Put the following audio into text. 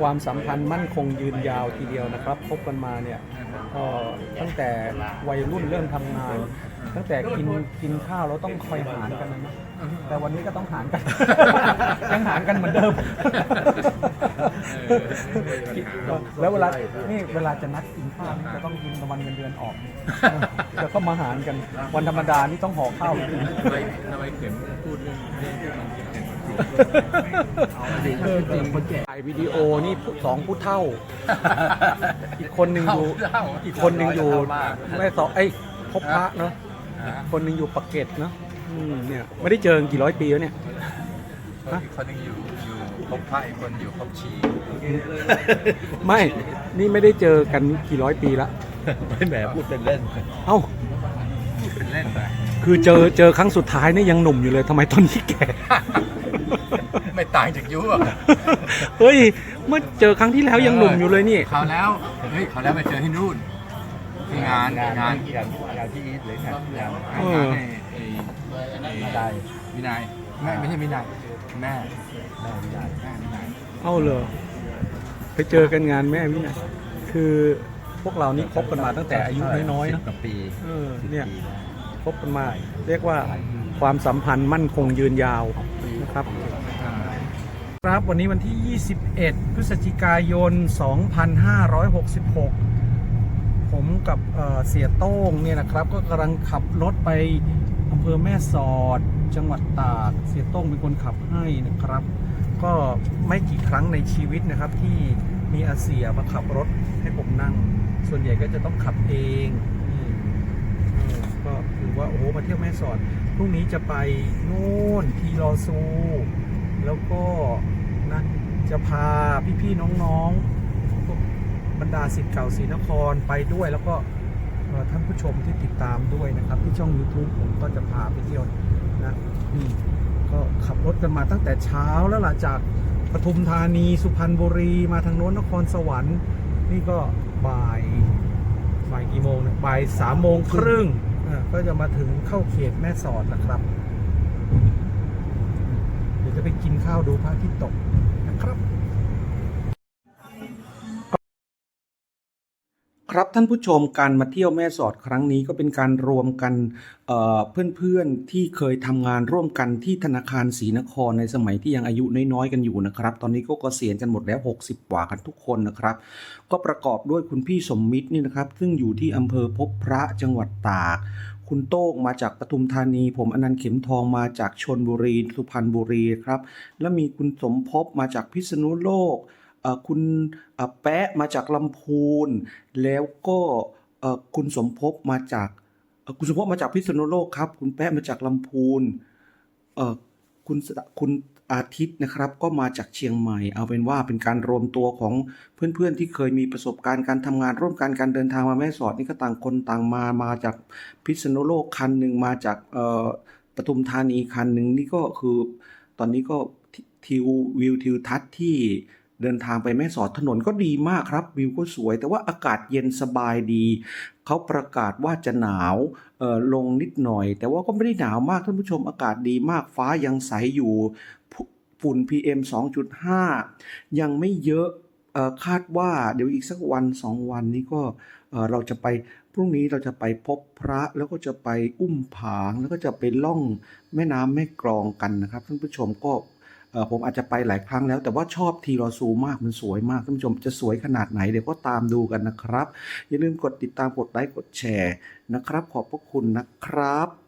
ความสัมพันธ์มั่นคงยืนยาวทีเดียวนะครับคบกันมาเนี่ยก็ตั้งแต่วัยรุ่นเริ่มทำงาน ตั้งแต่กินกินข้าวเราต้องคอยหารกันนะ แต่วันนี้ก็ต้องหารกัน ยังหารกันเหมือนเดิม แล้วเวลา นี่เวลาจะนัดกินข้าวนี่จะต้องกินวันเงินเดือนออกจะก็มาหารกัน วันธรรมดานี่ต้องห่อข้าวไปกินทำไมทำไมเข็มพูดเรื่องเรื่องที่มันเข็มเออจริงถ่ายวิดีโอนี่ผู้สองผู้เท่า อีกคนหนึ่งอยู่ อีกคนหนึ่งอยู่แม่สอไอ้ยพบพระเนาะ อีกคนหนึ่งอยู่ปากเกร็ดเนาะอืมเนี่ยไม่ได้เจอกันกี่ร้อยปีแล้วเนี่ยอีกคนหนึงอยู่อยู่พบพระอีกคนอยู่พบชีไม่นี่ไม่ได้เจอกันกี่ร้อยปีละไม่แหมพูดเป็นเล่นเอ้าพูดเป็นเล่นไปคือเจอเจอครั้งสุดท้ายนี่ยังหนุ่มอยู่เลยทำไมตอนนี้แก่ ไม่ต่างจากยุอะเฮ้ยเมื่อเจอครั้งที่แล้วยังหนุ่มอยู่เลยนี่เขาวแล้วเฮ้ยเขาวแล้วไปเจอที่นู่น ที่งานงานงานที่อีทหรืองานงานเอองานไอ้ไอ้ไอ้ได้วินัยแม่ไม่ใช่วินัยแม่ได้ได้แม่วินัยเอ้าเลยไปเจอกันงานแม่วินะคือพวกเรานี่คบกันมาตั้งแต่อายุน้อยๆสินะบกว่าปีเออเนี่ยปีะคบกันมา เรียกว่าความสัมพันธ์มั่นคงยืนยาวนะครับอ่าครับวันนี้วันที่ 21 พฤศจิกายน 2566ผม กับเเสียโต้งเนี่ยนะครับ ก็กำลังขับรถไปอำเภอแม่สอด จังหวัดตาก เสียโต้งเป็นคนขับให้นะครับ ก็ไม่กี่ครั้งในชีวิตนะครับ ที่มีอาเสียมาขับรถให้ผมนั่ง ส่วนใหญ่ก็จะต้องขับเองก็ถือว่าโอ้โหมาเที่ยวแม่สอดพรุ่งนี้จะไปนู่นทีรอซู แล้วก็นะจะพาพี่ๆน้องๆ บรรดาสิทธิ์เก่าศรีนครไปด้วย แล้วก็ท่านผู้ชมที่ติดตามด้วยนะครับ ที่ช่อง YouTube ผมก็จะพาไปเที่ยวนะนี่ก็ขับรถกันมาตั้งแต่เช้าแล้วล่ะจากปทุมธานีสุพรรณบุรีมาทางโน้นนครสวรรค์ นี่ก็บ่ายบ่ายกี่โมงนี่ยบ่ายสามโมงครึ่งก็จะมาถึงเข้าเขตแม่สอดนะครับ เดี๋ยวจะไปกินข้าวดูพระอาทิตย์ตกนะครับ ครับท่านผู้ชมการมาเที่ยวแม่สอดครั้งนี้ก็เป็นการรวมกันเเพื่อนๆที่เคยทำงานร่วมกันที่ธนาคารศรีนครในสมัยที่ยังอายุน้อยๆกันอยู่นะครับ ตอนนี้ก็เกษียณกันหมดแล้ว 60 กว่ากันทุกคนนะครับ ก็ประกอบด้วยคุณพี่สมมิตรนี่นะครับ ซึ่งอยู่ที่อำเภอพบพระจังหวัดตาก คุณโต้งมาจากปทุมธานี ผมอนันต์เข็มทองมาจากชนบุรีสุพรรณบุรีครับ แล้วมีคุณสมภพมาจากพิษณุโลก คุณแปะมาจากลำพูน แล้วก็คุณสมภพมาจากคุณสมภพมาจากพิษณุโลกครับ คุณแปะมาจากลำพูนคุณคุณอาทิตย์นะครับ ก็มาจากเชียงใหม่ เอาเป็นว่าเป็นการรวมตัวของเพื่อนๆ ที่เคยมีประสบการณ์การทำงานร่วมกันการเดินทางมาแม่สอดนี่ก็ต่างคนต่างมามาจากพิษณุโลกคันหนึ่งมาจากปทุมธานีคันหนึ่งนี่ก็คือตอนนี้ก็ททิววิวทิวทัศน์ที่ เดินทางไปแม่สอดถนนก็ดีมากครับวิวก็สวย แต่ว่าอากาศเย็นสบายดี เขาประกาศว่าจะหนาวลงนิดหน่อย แต่ว่าก็ไม่ได้หนาวมากท่านผู้ชมอากาศดีมากฟ้ายังใสอยู่ฝุ่น PM 2.5 ยังไม่เยอะคาดว่าเดี๋ยวอีกสักวันสองวันนี้ก็เราจะไปพรุ่งนี้เราจะไปพบพระแล้วก็จะไปอุ้มผางแล้วก็จะไปล่องแม่น้ำแม่กลองกันนะครับท่านผู้ชมก็ ผมอาจจะไปหลายครั้งแล้ว แต่ว่าชอบทีรอซูมากมันสวยมากท่านผู้ชมจะสวยขนาดไหนเดี๋ยวก็ตามดูกันนะครับ อย่าลืมกดติดตามกดไลค์กดแชร์นะครับ ขอบพระคุณนะครับ